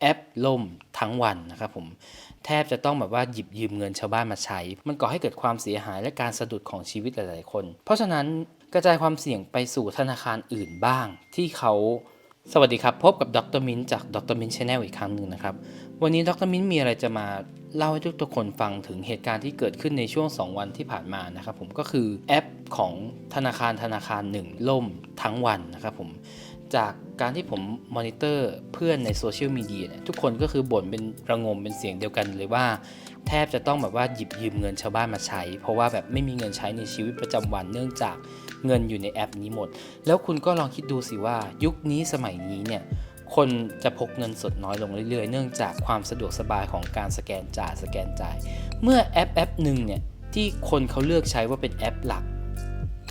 แอปล่มทั้งวันนะครับผมแทบจะต้องแบบว่าหยิบยืมเงินชาวบ้านมาใช้ มันก่อให้เกิดความเสียหายและการสะดุดของชีวิตหลาย ๆ คน เพราะฉะนั้นกระจายความเสี่ยงไปสู่ธนาคารอื่นบ้าง ที่เขาสวัสดีครับ พบกับดรมินจากดรมินชาแนลอีกครั้งหนึ่งนะครับ วันนี้ดรมินมีอะไรจะมาเล่าให้ทุกคนฟังถึงเหตุการณ์ที่เกิดขึ้นในช่วง 2 วันที่ผ่านมานะครับผมก็คือแอปของธนาคารธนาคารหนึ่งล่มทั้งวันนะครับผม จากการที่ผมมอนิเตอร์เพื่อนในโซเชียลมีเดียเนี่ยทุกคนก็คือบ่นเป็นระงมเป็นเสียงเดียวกันเลยว่า แทบจะต้องแบบว่าหยิบยืมเงินชาวบ้านมาใช้ เพราะว่าแบบไม่มีเงินใช้ในชีวิตประจำวันเนื่องจากเงินอยู่ในแอปนี้หมด แล้วคุณก็ลองคิดดูสิว่ายุคนี้สมัยนี้เนี่ยคนจะพกเงินสดน้อยลงเรื่อยๆ เนื่องจากความสะดวกสบายของการสแกนจ่ายสแกนจ่าย เมื่อแอปแอปหนึ่งเนี่ยที่คนเขาเลือกใช้ว่าเป็นแอปหลัก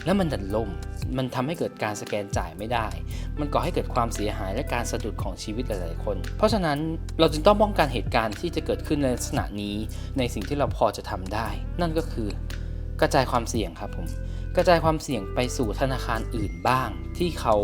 แล้วมันดันล่ม มันทำให้เกิดการสแกนจ่ายไม่ได้ มันก่อให้เกิดความเสียหายและการสะดุดของชีวิตหลายๆคน เพราะฉะนั้นเราจึงต้องป้องกันเหตุการณ์ที่จะเกิดขึ้นในลักษณะนี้ในสิ่งที่เราพอจะทำได้ นั่นก็คือกระจายความเสี่ยงครับผมกระจายความเสี่ยงไปสู่ธนาคารอื่นบ้าง ที่เขา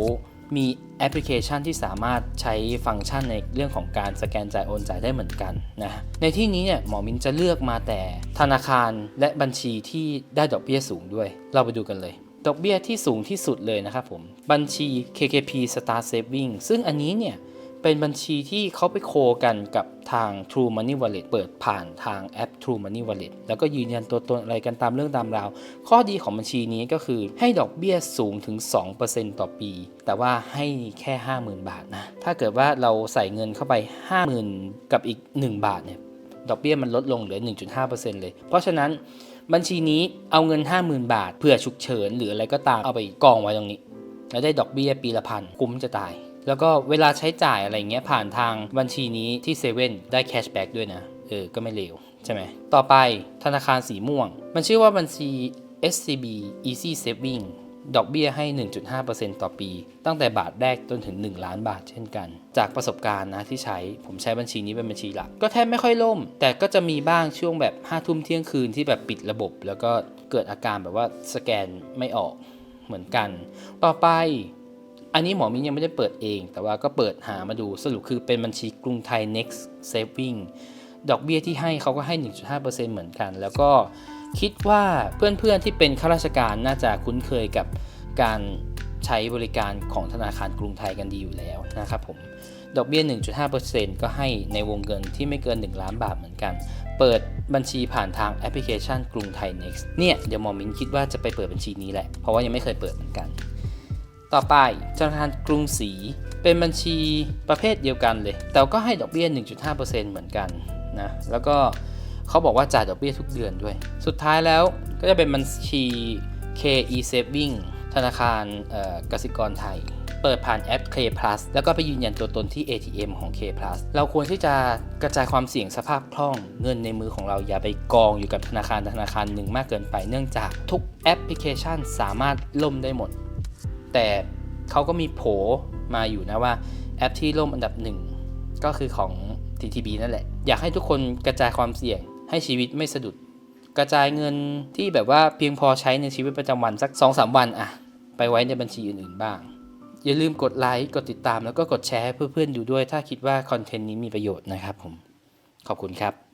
มีแอปพลิเคชันที่สามารถใช้ฟังก์ชันในเรื่องของการสแกนจ่ายโอนจ่ายได้เหมือนกันนะในที่นี้เนี่ยหมอมินจะเลือกมาแต่ธนาคารและบัญชีที่ได้ดอกเบี้ยสูงด้วย เราไปดูกันเลย ดอกเบี้ยที่สูงที่สุดเลยนะครับผม บัญชี KKP Star Saving ซึ่งอันนี้เนี่ย เป็นบัญชีที่เขาไปโคกันกับทาง True Money Wallet เปิดผ่านทางแอป True Money Wallet แล้วก็ยืนยันตัวตนอะไรกันตามเรื่องตามราว ข้อดีของบัญชีนี้ก็คือให้ดอกเบี้ยสูงถึง 2%ต่อปี แต่ว่าให้แค่ 50,000 บาทนะ ถ้าเกิดว่าเราใส่เงินเข้าไป 50,000 กับอีก 1 บาทเนี่ย ดอกเบี้ยมันลดลงเหลือ 1.5%เลย เพราะฉะนั้น บัญชีนี้เอาเงิน 50,000 บาท เพื่อฉุกเฉินหรืออะไรก็ตามเอาไปกองไว้ตรงนี้ แล้วได้ดอกเบี้ยปีละพันคุ้มจะตาย แล้วก็เวลาใช้จ่ายอะไรเงี้ยผ่านทางบัญชีนี้ที่เซเว่นได้แคชแบ็กด้วยนะเออก็ไม่เลวใช่ไหมต่อไปธนาคารสีม่วง มันชื่อว่าบัญชี SCB Easy Saving ดอกเบี้ยให้ 1.5%ต่อปี ตั้งแต่บาทแรกจนถึง 1 ล้านบาทเช่นกัน จากประสบการณ์นะที่ใช้ ผมใช้บัญชีนี้เป็นบัญชีหลัก ก็แทบไม่ค่อยล่ม แต่ก็จะมีบ้างช่วงแบบ5ทุ่มเที่ยงคืนที่แบบปิดระบบ แล้วก็เกิดอาการแบบว่าสแกนไม่ออกเหมือนกัน ต่อไป อันนี้หมอมิ้นยังไม่ได้เปิดเอง แต่ว่าก็เปิดหามาดูสรุปคือเป็นบัญชีกรุงไทย next saving ดอกเบี้ยที่ให้เขาก็ให้ 1.5%เหมือนกัน แล้วก็คิดว่าเพื่อนๆที่เป็นข้าราชการน่าจะคุ้นเคยกับการใช้บริการของธนาคารกรุงไทยกันดีอยู่แล้วนะครับผมดอกเบี้ย 1.5%ก็ให้ในวงเงินที่ไม่เกิน 1 ล้านบาทเหมือนกัน เปิดบัญชีผ่านทางแอปพลิเคชันกรุงไทย next เนี่ย เดี๋ยวมอมินคิดว่าจะไปเปิดบัญชีนี้แหละ เพราะว่ายังไม่เคยเปิดเหมือนกัน ต่อไปธนาคารกรุงศรีเป็นบัญชีประเภทเดียวกันเลย แต่ก็ให้ดอกเบี้ย 1.5%เหมือนกัน นะแล้วก็เขาบอกว่าจ่ายดอกเบี้ยทุกเดือนด้วย สุดท้ายแล้วก็จะเป็นบัญชี KE Saving ธนาคารกสิกรไทย เปิดผ่านแอป K Plus แล้วก็ไปยืนยันตัวตนที่ ATM ของ K Plus เราควรที่จะกระจายความเสี่ยงสภาพคล่องเงินในมือของเราอย่าไปกองอยู่กับธนาคารธนาคารหนึ่งมากเกินไปเนื่องจากทุกแอปพลิเคชันสามารถล่มได้หมด แต่เขาก็มีโผมาอยู่นะว่าแอปที่ล่มอันดับหนึ่งก็คือของ TTB นั่นแหละ อยากให้ทุกคนกระจายความเสี่ยงให้ชีวิตไม่สะดุด กระจายเงินที่แบบว่าเพียงพอใช้ในชีวิตประจำวันสัก 2-3 วันอะไปไว้ในบัญชีอื่นๆบ้าง อย่าลืมกดไลค์กดติดตามแล้วก็กดแชร์ให้เพื่อนๆดูด้วย ถ้าคิดว่าคอนเทนต์นี้มีประโยชน์นะครับผมขอบคุณครับ